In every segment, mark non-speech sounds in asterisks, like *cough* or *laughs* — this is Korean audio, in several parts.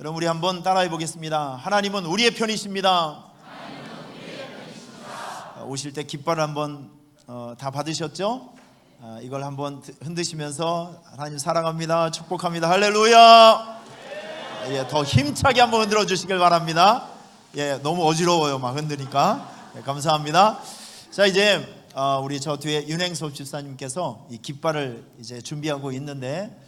여러분 우리 한번 따라해 보겠습니다. 하나님은 우리의 편이십니다. 어, 오실 때 깃발을 한번 어, 다 받으셨죠? 아, 이걸 한번 흔드시면서 하나님 사랑합니다, 축복합니다, 할렐루야. 예, 더 힘차게 한번 흔들어 주시길 바랍니다. 예, 너무 어지러워요, 막 흔드니까. 예, 감사합니다. 자, 이제 어, 우리 저 뒤에 윤행섭 집사님께서 이 깃발을 이제 준비하고 있는데 아,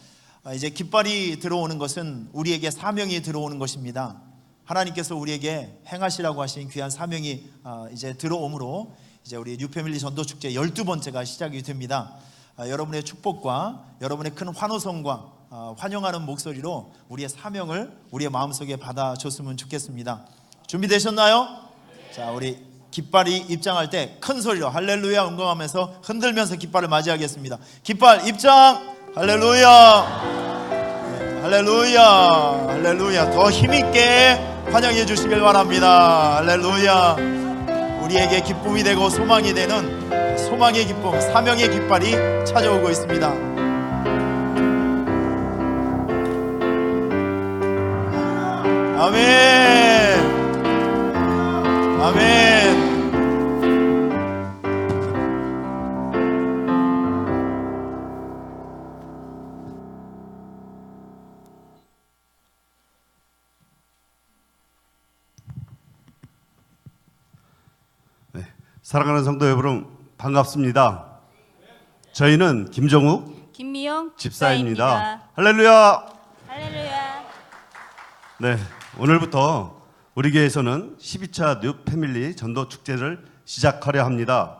이제 깃발이 들어오는 것은 우리에게 사명이 들어오는 것입니다. 하나님께서 우리에게 행하시라고 하신 귀한 사명이 아, 이제 들어오므로 이제 우리 뉴패밀리 전도 축제 12번째가 시작이 됩니다. 아, 여러분의 축복과 여러분의 큰 환호성과 아, 환영하는 목소리로 우리의 사명을 우리의 마음속에 받아줬으면 좋겠습니다. 준비되셨나요? 자, 우리 깃발이 입장할 때 큰 소리로 할렐루야 응원하면서 흔들면서 깃발을 맞이하겠습니다. 깃발 입장 할렐루야. 네, 할렐루야. 할렐루야. 더 힘있게 환영해 주시길 바랍니다. 할렐루야. 우리에게 기쁨이 되고 소망이 되는 소망의 기쁨 사명의 깃발이 찾아오고 있습니다. 아멘. 아멘 사랑하는 성도 여러분 반갑습니다. 저희는 김정욱 김미영 집사입니다. 할렐루야. 할렐루야. 네, 오늘부터 우리 교회에서는 12차 뉴 패밀리 전도 축제를 시작하려 합니다.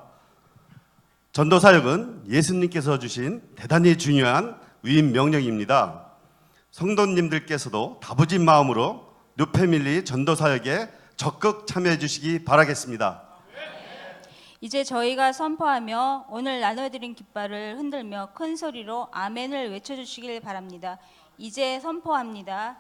전도 사역은 예수님께서 주신 대단히 중요한 위임 명령입니다. 성도님들께서도 다부진 마음으로 뉴 패밀리 전도 사역에 적극 참여해 주시기 바라겠습니다. 이제 저희가 선포하며 오늘 나눠드린 깃발을 흔들며 큰 소리로 아멘을 외쳐주시길 바랍니다. 이제 선포합니다.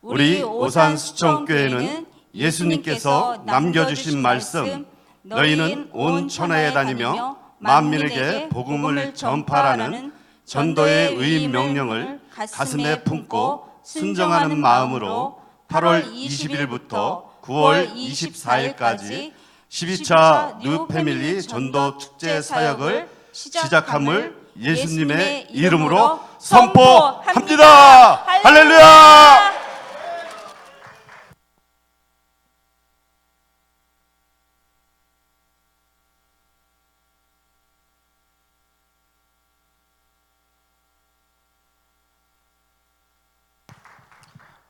우리 오산 수청교회는 예수님께서 남겨주신 말씀 너희는 온 천하에 다니며 만민에게 복음을 전파라는 전도의 의임 명령을 가슴에 품고 순정하는 마음으로 8월 20일부터 9월 24일까지 12차 뉴 패밀리 전도 축제 사역을 시작함을 예수님의 이름으로 선포합니다. 할렐루야!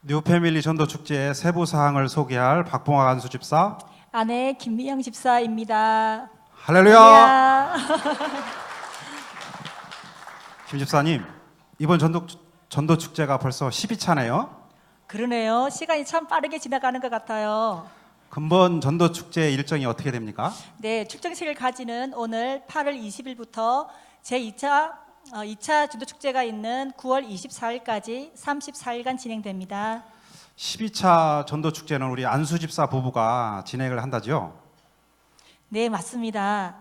뉴 패밀리 전도 축제의 세부 사항을 소개할 박봉화 간수 집사. 아내 김미영 집사입니다. 할렐루야. 김 집사님, 이번 전도 전도 축제가 벌써 12차네요. 그러네요. 시간이 참 빠르게 지나가는 것 같아요. 근본 전도 축제 일정이 어떻게 됩니까? 네, 축정식을 가지는 오늘 8월 20일부터 제 2차 어, 2차 전도 축제가 있는 9월 24일까지 34일간 진행됩니다. 12차 전도 축제는 우리 안수 집사 부부가 진행을 한다죠. 네, 맞습니다.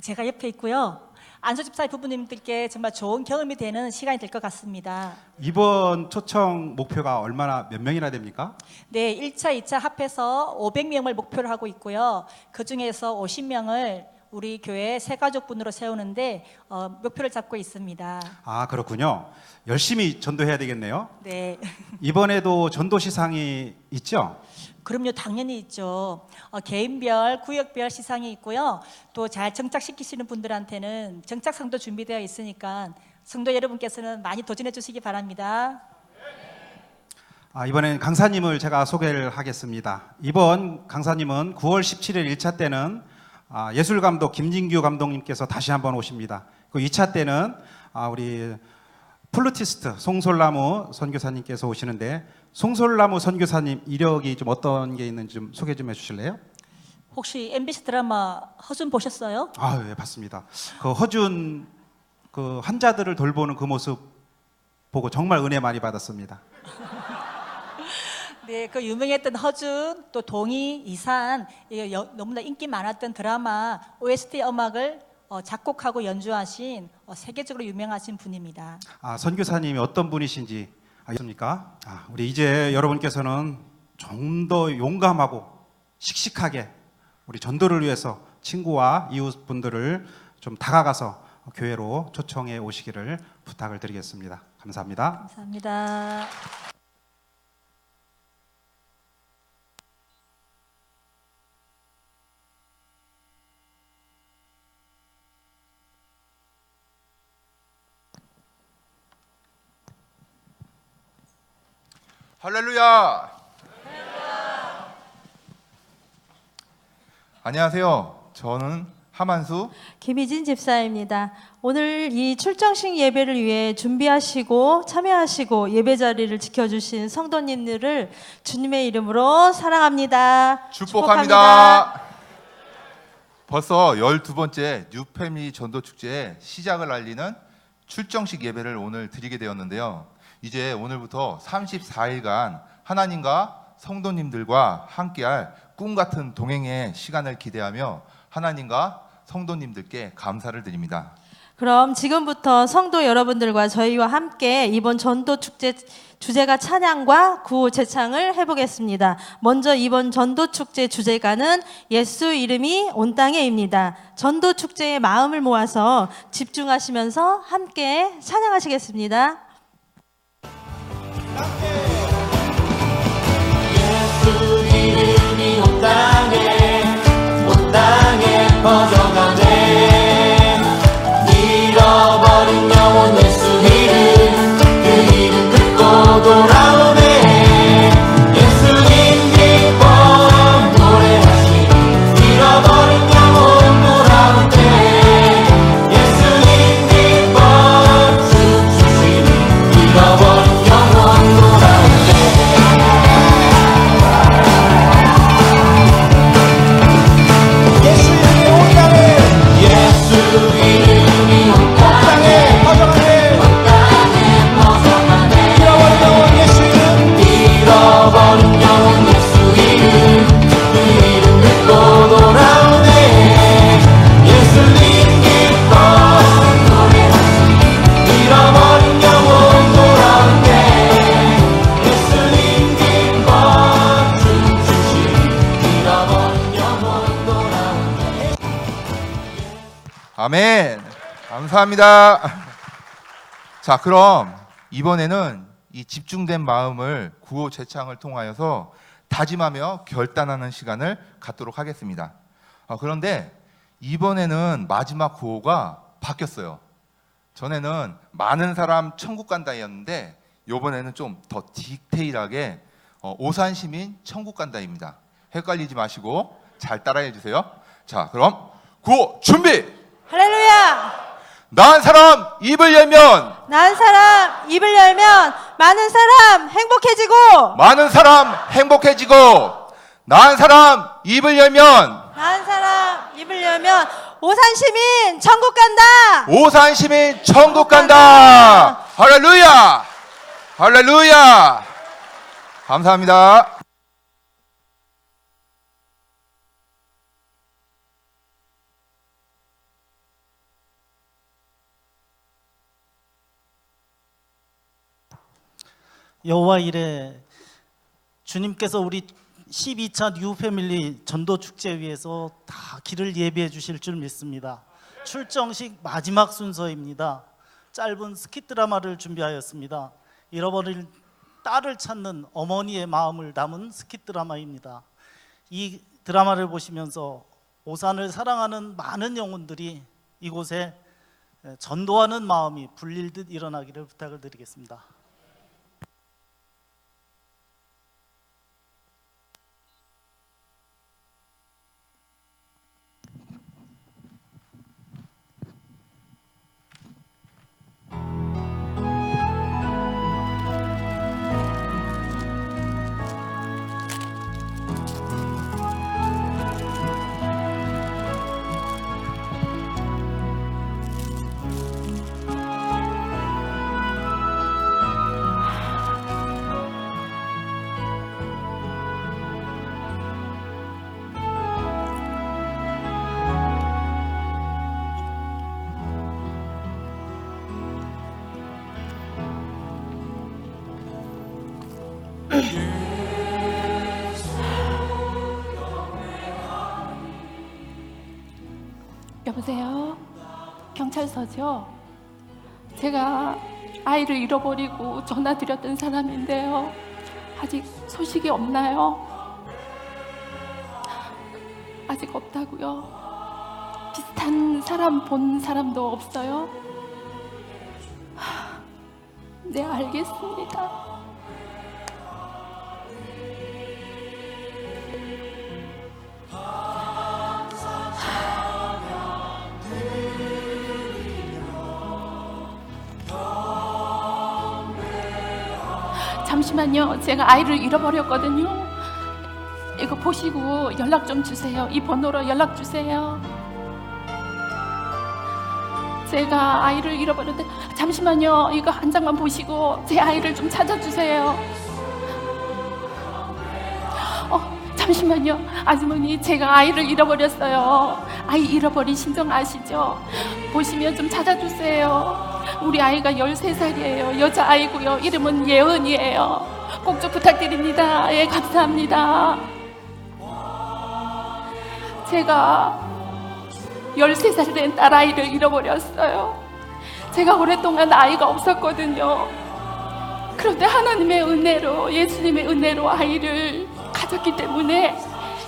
제가 옆에 있고요. 안수 집사 부부님들께 정말 좋은 경험이 되는 시간이 될 것 같습니다. 이번 초청 목표가 얼마나 몇 명이나 됩니까? 네, 1차, 2차 합해서 500명을 목표로 하고 있고요. 그 중에서 50명을 우리 교회 세 가족분으로 세우는데 어, 목표를 잡고 있습니다. 아, 그렇군요. 열심히 전도해야 되겠네요. 네, *laughs* 이번에도 전도 시상이 있죠? 그럼요, 당연히 있죠. 어, 개인별, 구역별 시상이 있고요. 또 잘 정착시키시는 분들한테는 정착상도 준비되어 있으니까 성도 여러분께서는 많이 도전해 주시기 바랍니다. 아, 이번엔 강사님을 제가 소개를 하겠습니다. 이번 강사님은 9월 17일 1차 때는 아, 예술 감독 김진규 감독님께서 다시 한번 오십니다. 그 2차 때는 아, 우리 플루티스트 송솔나무 선교사님께서 오시는데 송솔나무 선교사님 이력이 좀 어떤 게 있는지 좀 소개 좀 해주실래요? 혹시 MBC 드라마 허준 보셨어요? 아, 예, 봤습니다. 그 허준 그 환자들을 돌보는 그 모습 보고 정말 은혜 많이 받았습니다. 네, 그 유명했던 허준, 또 동희, 이산 여- 너무나 인기 많았던 드라마 OST 음악을 어, 작곡하고 연주하신 어, 세계적으로 유명하신 분입니다. 아, 선교사님이 어떤 분이신지 알겠습니까? 아, 우리 이제 여러분께서는 좀 더 용감하고 씩씩하게 우리 전도를 위해서 친구와 이웃분들을 좀 다가가서 교회로 초청해 오시기를 부탁을 드리겠습니다. 감사합니다. 감사합니다. 할렐루야. 안녕하세요. 저는 하만수 김희진 집사입니다. 오늘 이 출정식 예배를 위해 준비하시고 참여하시고 예배 자리를 지켜주신 성도님들을 주님의 이름으로 사랑합니다. 축복합니다. 벌써 12번째 뉴패밀리 전도 축제의 시작을 알리는 출정식 예배를 오늘 드리게 되었는데요. 이제 오늘부터 34일간 하나님과 성도님들과 함께할 꿈 같은 동행의 시간을 기대하며 하나님과 성도님들께 감사를 드립니다. 그럼 지금부터 성도 여러분들과 저희와 함께 이번 전도 축제 주제가 찬양과 구호 제창을 해보겠습니다. 먼저 이번 전도 축제 주제가는 예수 이름이 온 땅에입니다. 전도 축제의 마음을 모아서 집중하시면서 함께 찬양하시겠습니다. 예수 이름이 온 땅에 온 땅에 퍼져가 아멘. 감사합니다. *laughs* 자, 그럼 이번에는 이 집중된 마음을 구호 제창을 통하여서 다짐하며 결단하는 시간을 갖도록 하겠습니다. 아, 그런데 이번에는 마지막 구호가 바뀌었어요. 전에는 많은 사람 천국 간다였는데 이번에는 좀 더 디테일하게 어, 오산 시민 천국 간다입니다. 헷갈리지 마시고 잘 따라해 주세요. 자, 그럼 구호 준비. 할렐루야! 난 사람 입을 열면 난 사람 입을 열면 많은 사람 행복해지고 많은 사람 행복해지고 난 사람 입을 열면 난 사람 입을 열면 오산 시민 천국 간다. 오산 시민 천국 간다. 할렐루야. 할렐루야. 감사합니다. 여호와 이래 주님께서 우리 12차 뉴 패밀리 전도 축제 위해서 다 길을 예비해 주실 줄 믿습니다. 출정식 마지막 순서입니다. 짧은 스킷 드라마를 준비하였습니다. 잃어버린 딸을 찾는 어머니의 마음을 담은 스킷 드라마입니다. 이 드라마를 보시면서 오산을 사랑하는 많은 영혼들이 이곳에 전도하는 마음이 불릴 듯 일어나기를 부탁을 드리겠습니다. 여보세요? 경찰서죠? 제가 아이를 잃어버리고 전화 드렸던 사람인데요. 아직 소식이 없나요? 아직 없다고요? 비슷한 사람 본 사람도 없어요? 하, 네, 알겠습니다. 잠시만요. 제가 아이를 잃어버렸거든요. 이거 보시고 연락 좀 주세요. 이 번호로 연락 주세요. 제가 아이를 잃어버렸는데 잠시만요. 이거 한 장만 보시고 제 아이를 좀 찾아주세요. 어, 잠시만요. 아주머니 제가 아이를 잃어버렸어요. 아이 잃어버린 신정 아시죠? 보시면 좀 찾아주세요. 우리 아이가 13살이에요. 여자아이고요. 이름은 예은이에요. 꼭 좀 부탁드립니다. 예, 감사합니다. 제가 13살 된 딸아이를 잃어버렸어요. 제가 오랫동안 아이가 없었거든요. 그런데 하나님의 은혜로, 예수님의 은혜로 아이를 가졌기 때문에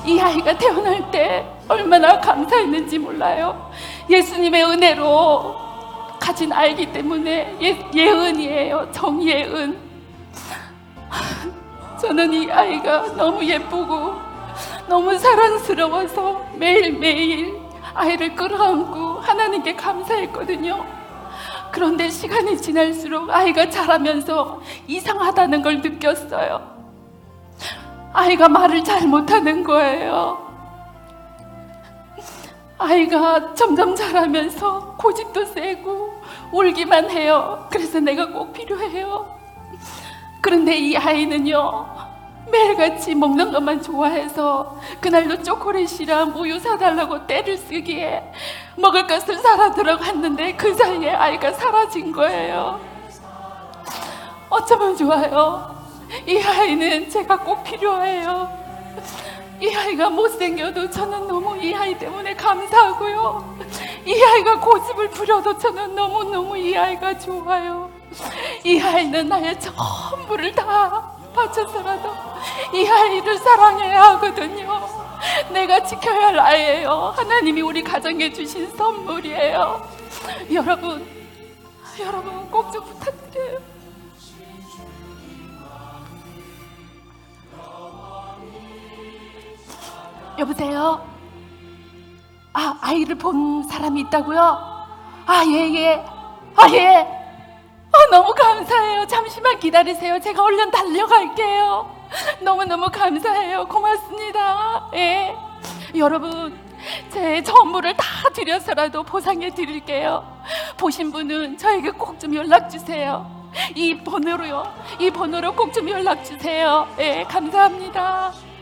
이 아이가 태어날 때 얼마나 감사했는지 몰라요. 예수님의 은혜로 가진 아이기 때문에 예, 예은이에요. 정예은. 저는 이 아이가 너무 예쁘고 너무 사랑스러워서 매일매일 아이를 끌어안고 하나님께 감사했거든요. 그런데 시간이 지날수록 아이가 자라면서 이상하다는 걸 느꼈어요. 아이가 말을 잘 못하는 거예요. 아이가 점점 자라면서 고집도 세고 울기만 해요. 그래서 내가 꼭 필요해요. 그런데 이 아이는요. 매일같이 먹는 것만 좋아해서 그날도 초콜릿이랑 우유 사달라고 떼를 쓰기에 먹을 것을 사러 들어갔는데 그 사이에 아이가 사라진 거예요. 어쩌면 좋아요. 이 아이는 제가 꼭 필요해요. 이 아이가 못생겨도 저는 너무 이 아이 때문에 감사하고요. 이 아이가 고집을 부려도 저는 너무너무 이 아이가 좋아요. 이 아이는 나의 전부를 다 바쳐서라도 이 아이를 사랑해야 하거든요. 내가 지켜야 할 아이예요. 하나님이 우리 가정에 주신 선물이에요. 여러분, 여러분 꼭 좀 부탁드려요. 여보세요? 아, 아이를 본 사람이 있다고요? 아, 예, 예. 아, 예. 아, 너무 감사해요. 잠시만 기다리세요. 제가 얼른 달려갈게요. 너무너무 감사해요. 고맙습니다. 예. 여러분, 제 전부를 다 드려서라도 보상해 드릴게요. 보신 분은 저에게 꼭 좀 연락 주세요. 이 번호로요. 이 번호로 꼭 좀 연락 주세요. 예, 감사합니다.